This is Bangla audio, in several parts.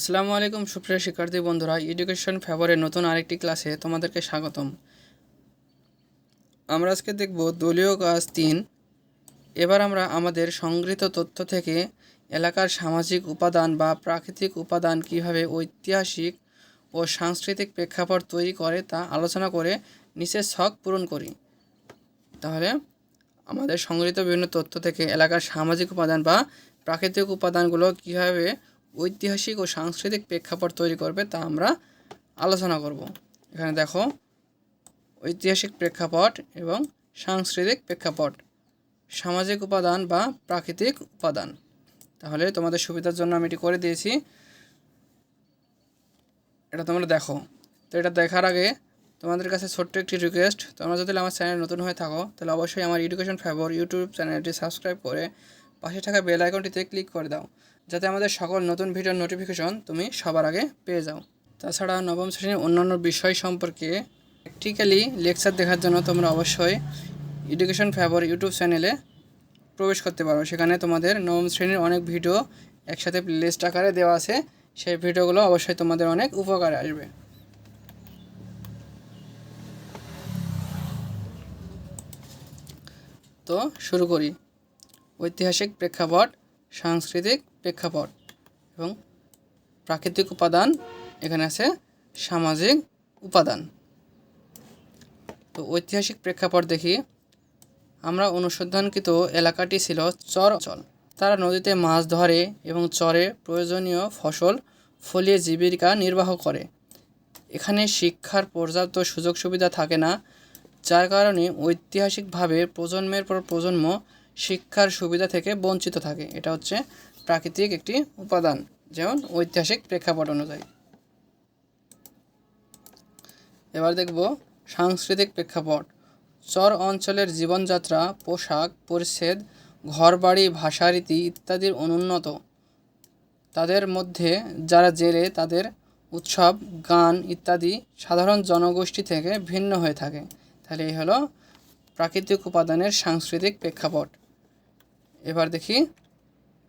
আসসালামু আলাইকুম, সুপ্রিয় শিক্ষার্থী বন্ধুরা। এডুকেশন ফেভারের নতুন আরেকটি ক্লাসে তোমাদেরকে স্বাগতম। আমরা আজকে দেখব দলীয় কাজ তিন। এবার আমরা আমাদের সংগৃহীত তথ্য থেকে এলাকার সামাজিক উপাদান বা প্রাকৃতিক উপাদান কীভাবে ঐতিহাসিক ও সাংস্কৃতিক প্রেক্ষাপট তৈরি করে তা আলোচনা করে নিচের ছক পূরণ করি। তাহলে আমাদের সংগৃহীত বিভিন্ন তথ্য থেকে এলাকার সামাজিক উপাদান বা প্রাকৃতিক উপাদানগুলো কীভাবে ঐতিহাসিক ও সাংস্কৃতিক প্রেক্ষাপট তৈরি করবে তা আমরা আলোচনা করব। এখানে দেখো, ঐতিহাসিক প্রেক্ষাপট এবং সাংস্কৃতিক প্রেক্ষাপট, সামাজিক উপাদান বা প্রাকৃতিক উপাদান। তাহলে তোমাদের সুবিধার জন্য আমি এটি করে দিয়েছি। এটা তোমরা দেখো। তো এটা দেখার আগে তোমাদের কাছে ছোট্ট একটি রিকোয়েস্ট তোমরা যদি আমার চ্যানেল নতুন হয়ে থাকো, তাহলে অবশ্যই আমার এডুকেশন ফেভর ইউটিউব চ্যানেলটি সাবস্ক্রাইব করে পাশে থাকা বেল আইকনটিতে ক্লিক করে দাও। যাতে আমাদের সকল নতুন ভিডিওর নোটিফিকেশন তুমি সবার আগে পেয়ে যাও। তাছাড়া নবম শ্রেণির অন্যান্য বিষয় সম্পর্কে প্র্যাকটিক্যালি লেকচার দেখার জন্য তোমরা অবশ্যই এডুকেশন ফেভর ইউটিউব চ্যানেলে প্রবেশ করতে পারো। সেখানে তোমাদের নবম শ্রেণির অনেক ভিডিও একসাথে প্লেলিস্ট আকারে দেওয়া আছে। সেই ভিডিওগুলো অবশ্যই তোমাদের অনেক উপকারে আসবে। তো শুরু করি। ঐতিহাসিক প্রেক্ষাপট, সাংস্কৃতিক প্রেক্ষাপট এবং প্রাকৃতিক উপাদান, এখানে আছে সামাজিক উপাদান। তো ঐতিহাসিক প্রেক্ষাপট দেখি। আমরা অনুসন্ধানকৃত এলাকাটি ছিল চর অঞ্চল। তারা নদীতে মাছ ধরে এবং চরে প্রয়োজনীয় ফসল ফলিয়ে জীবিকা নির্বাহ করে। এখানে শিক্ষার পর্যাপ্ত সুযোগ সুবিধা থাকে না, যার কারণে ঐতিহাসিকভাবে প্রজন্মের পর প্রজন্ম শিক্ষার সুবিধা থেকে বঞ্চিত থাকে। এটা হচ্ছে প্রাকৃতিক একটি উপাদান, যেমন ঐতিহাসিক প্রেক্ষাপট অনুযায়ী। এবার দেখব সাংস্কৃতিক প্রেক্ষাপট। চর অঞ্চলের জীবনযাত্রা, পোশাক, পরিচ্ছেদ, ঘরবাড়ি, ভাষারীতি ইত্যাদির অনুন্নত। তাদের মধ্যে যারা জেলে, তাদের উৎসব, গান ইত্যাদি সাধারণ জনগোষ্ঠী থেকে ভিন্ন হয়ে থাকে। তাহলে এই হলো প্রাকৃতিক উপাদানের সাংস্কৃতিক প্রেক্ষাপট। এবার দেখি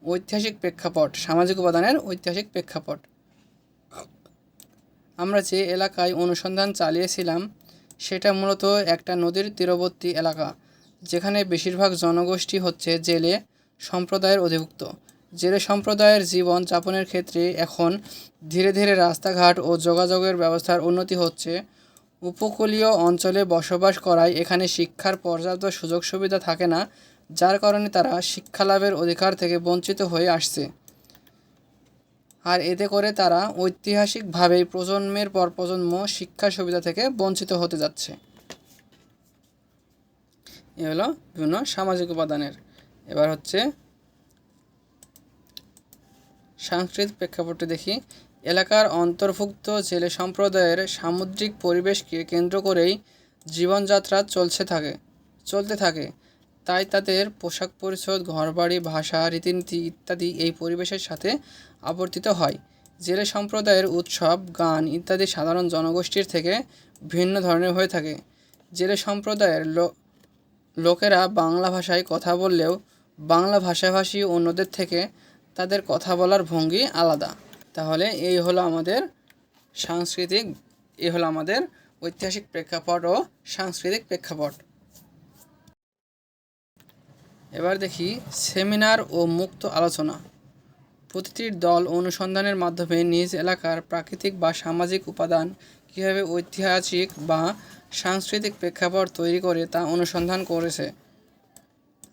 ঐতিহাসিক প্রেক্ষাপট, সামাজিক উপাদানের ঐতিহাসিক প্রেক্ষাপট। আমরা যে এলাকায় অনুসন্ধান চালিয়েছিলাম, সেটা মূলত একটা নদীর তীরবর্তী এলাকা, যেখানে বেশিরভাগ জনগোষ্ঠী হচ্ছে জেলে সম্প্রদায়ের অধিভুক্ত। জেলে সম্প্রদায়ের জীবন যাপনের ক্ষেত্রে এখন ধীরে ধীরে রাস্তাঘাট ও যোগাযোগের ব্যবস্থার উন্নতি হচ্ছে। উপকূলীয় অঞ্চলে বসবাস করায় এখানে শিক্ষার পর্যাপ্ত সুযোগ সুবিধা থাকে না যার কারণে তারা শিক্ষা লাভের অধিকার থেকে বঞ্চিত হয়ে আসছে। আর এতে করে তারা ঐতিহাসিকভাবেই প্রজন্মের পর প্রজন্ম শিক্ষা সুবিধা থেকে বঞ্চিত হতে যাচ্ছে। এ হলো বিভিন্ন সামাজিক উপাদানের। এবার হচ্ছে সাংস্কৃতিক প্রেক্ষাপটে দেখি। এলাকার অন্তর্ভুক্ত জেলে সম্প্রদায়ের সামুদ্রিক পরিবেশকে কেন্দ্র করেই জীবনযাত্রা চলছে থাকে, চলতে থাকে। তাই তাদের পোশাক পরিচ্ছদ, ঘরবাড়ি, ভাষা, রীতিনীতি ইত্যাদি এই পরিবেশের সাথে আবর্তিত হয়। জেলে সম্প্রদায়ের উৎসব, গান ইত্যাদি সাধারণ জনগোষ্ঠীর থেকে ভিন্ন ধরনের হয়ে থাকে। জেলে সম্প্রদায়ের লোকেরা বাংলা ভাষায় কথা বললেও বাংলা ভাষাভাষী অন্যদের থেকে তাদের কথা বলার ভঙ্গি আলাদা। তাহলে এই হলো আমাদের সাংস্কৃতিক এই হলো আমাদের ঐতিহাসিক প্রেক্ষাপট ও সাংস্কৃতিক প্রেক্ষাপট। এবার দেখি সেমিনার ও মুক্ত আলোচনা। প্রতিটি দল অনুসন্ধানের মাধ্যমে নিজ এলাকার প্রাকৃতিক বা সামাজিক উপাদান কীভাবে ঐতিহাসিক বা সাংস্কৃতিক প্রেক্ষাপট তৈরি করে তা অনুসন্ধান করেছে।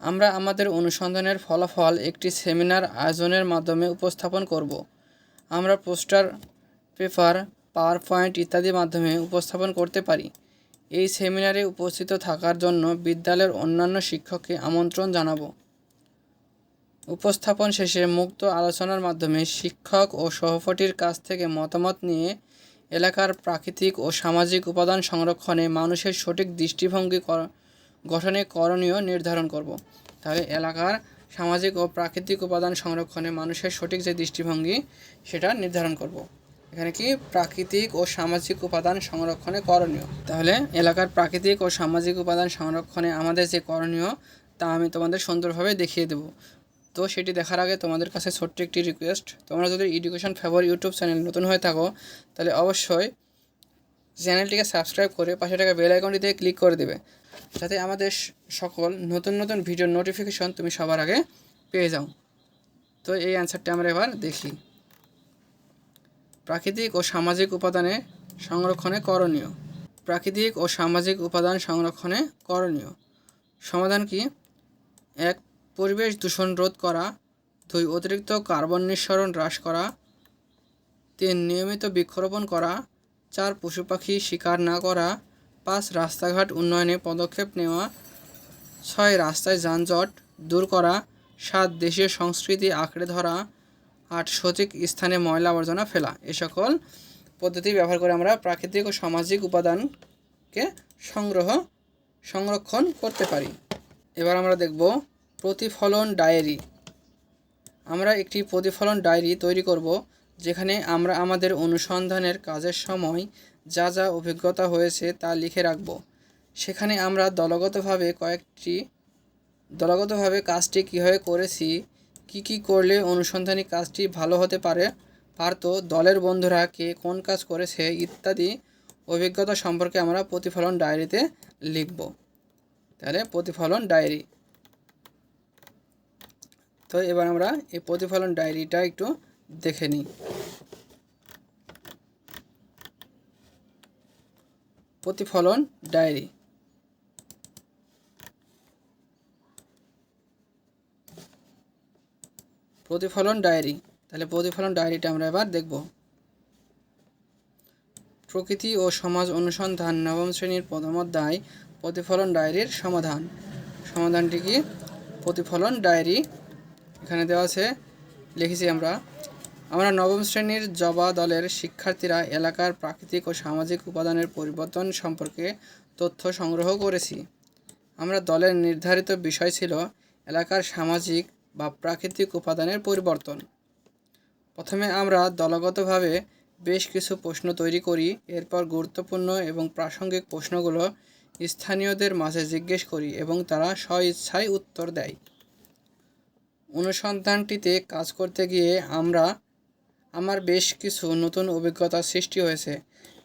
আমরা আমাদের অনুসন্ধানের ফলাফল একটি সেমিনার আয়োজনের মাধ্যমে উপস্থাপন করব। আমরা পোস্টার, পেপার পাওয়ার পয়েন্ট ইত্যাদির মাধ্যমে উপস্থাপন করতে পারি। এই সেমিনারে উপস্থিত থাকার জন্য বিদ্যালয়ের অন্যান্য শিক্ষককে আমন্ত্রণ জানাব। উপস্থাপন শেষে মুক্ত আলোচনার মাধ্যমে শিক্ষক ও সহপাঠীর কাছ থেকে মতামত নিয়ে এলাকার প্রাকৃতিক ও সামাজিক উপাদান সংরক্ষণে মানুষের সঠিক দৃষ্টিভঙ্গি গঠনে করণীয় নির্ধারণ করব। তাহলে এলাকার সামাজিক ও প্রাকৃতিক উপাদান সংরক্ষণে মানুষের সঠিক যে দৃষ্টিভঙ্গি, সেটা নির্ধারণ করব। এখানে কি? প্রাকৃতিক ও সামাজিক উপাদান সংরক্ষণে করণীয়। তাহলে এলাকার প্রাকৃতিক ও সামাজিক উপাদান সংরক্ষণে আমাদের যে করণীয়, তা আমি তোমাদের সুন্দরভাবে দেখিয়ে দেব। তো সেটি দেখার আগে তোমাদের কাছে ছোট্ট একটি রিকোয়েস্ট তোমরা যদি এডুকেশন ফেভার ইউটিউব চ্যানেল নতুন হয়ে থাকো, তাহলে অবশ্যই চ্যানেলটিকে সাবস্ক্রাইব করে পাশে থাকা বেল আইকনটিতে ক্লিক করে দেবে। যাতে আমাদের সকল নতুন নতুন ভিডিওর নোটিফিকেশন তুমি সবার আগে পেয়ে যাও। তো এই অ্যান্সারটি আমরা এবার দেখি। প্রাকৃতিক ও সামাজিক উপাদানে সংরক্ষণে করণীয়। প্রাকৃতিক ও সামাজিক উপাদান সংরক্ষণে করণীয়। সমাধান কি? এক, পরিবেশ দূষণ রোধ করা। দুই, অতিরিক্ত কার্বন নিঃসরণ হ্রাস করা। তিন, নিয়মিত বৃক্ষরোপণ করা। চার পশু পাখি শিকার না করা। পাঁচ, রাস্তাঘাট উন্নয়নে পদক্ষেপ নেওয়া। ছয়, রাস্তায় যানজট দূর করা। সাত, দেশীয় সংস্কৃতি আঁকড়ে ধরা। আট সঠিক স্থানে ময়লা আবর্জনা ফেলা। এ সকল পদ্ধতি ব্যবহার করে আমরা প্রাকৃতিক ও সামাজিক উপাদানকে সংগ্রহ, সংরক্ষণ করতে পারি। এবার আমরা দেখব প্রতিফলন ডায়েরি। আমরা একটি প্রতিফলন ডায়েরি তৈরি করব, যেখানে আমরা আমাদের অনুসন্ধানের কাজের সময় যা যা অভিজ্ঞতা হয়েছে তা লিখে রাখব। সেখানে আমরা দলগতভাবে কয়েকটি, দলগতভাবে কাজটি কীভাবে করেছি কি কি করলে অনুসন্ধানী কাজটি ভালো হতে পারে? পারতো দলের বন্ধুরা কে কোন কাজ করেছে ইত্যাদি অভিজ্ঞতা সম্পর্কে আমরা প্রতিফলন ডায়েরিতে লিখব। তাহলে প্রতিফলন ডায়েরি। তো এবার আমরা এই প্রতিফলন ডায়েরিটা একটু দেখে নিই। প্রতিফলন ডায়েরি। প্রতিফলন ডায়েরি। তাহলে প্রতিফলন ডায়েরিটা আমরা এবার দেখব। প্রকৃতি ও সমাজ অনুসন্ধান নবম শ্রেণির প্রথম অধ্যায়, প্রতিফলন ডায়েরির সমাধান। সমাধানটি কি? প্রতিফলন ডায়েরি। এখানে দেওয়া আছে, লিখেছি আমরা আমরা নবম শ্রেণির জবা দলের শিক্ষার্থীরা এলাকার প্রাকৃতিক ও সামাজিক উপাদানের পরিবর্তন সম্পর্কে তথ্য সংগ্রহ করেছি। আমরা দলের নির্ধারিত বিষয় ছিল এলাকার সামাজিক বা প্রাকৃতিক উপাদানের পরিবর্তন। প্রথমে আমরা দলগতভাবে বেশ কিছু প্রশ্ন তৈরি করি, এরপর গুরুত্বপূর্ণ এবং প্রাসঙ্গিক প্রশ্নগুলো স্থানীয়দের মাঝে জিজ্ঞেস করি এবং তারা স্বইচ্ছায় উত্তর দেয়। অনুসন্ধানটিতে কাজ করতে গিয়ে আমরা, আমার বেশ কিছু নতুন অভিজ্ঞতার সৃষ্টি হয়েছে।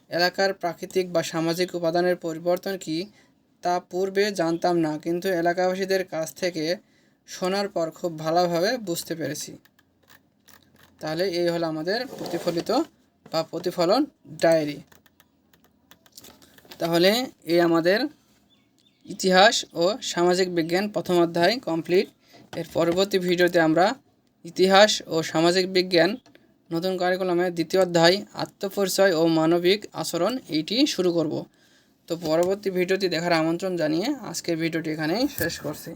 এলাকার প্রাকৃতিক বা সামাজিক উপাদানের পরিবর্তন কি তা পূর্বে জানতাম না, কিন্তু এলাকাবাসীদের কাছ থেকে শোনার পর খুব ভালোভাবে বুঝতে পেরেছি। তাহলে এই হলো আমাদের প্রতিফলিত বা প্রতিফলন ডায়েরি। তাহলে এই আমাদের ইতিহাস ও সামাজিক বিজ্ঞান প্রথম অধ্যায় কমপ্লিট। এর পরবর্তী ভিডিওতে আমরা ইতিহাস ও সামাজিক বিজ্ঞান নতুন কারিকুলামের দ্বিতীয় অধ্যায়, আত্মপরিচয় ও মানবিক আচরণ এইটি শুরু করব। তো পরবর্তী ভিডিওটি দেখার আমন্ত্রণ জানিয়ে আজকের ভিডিওটি এখানেই শেষ করছি।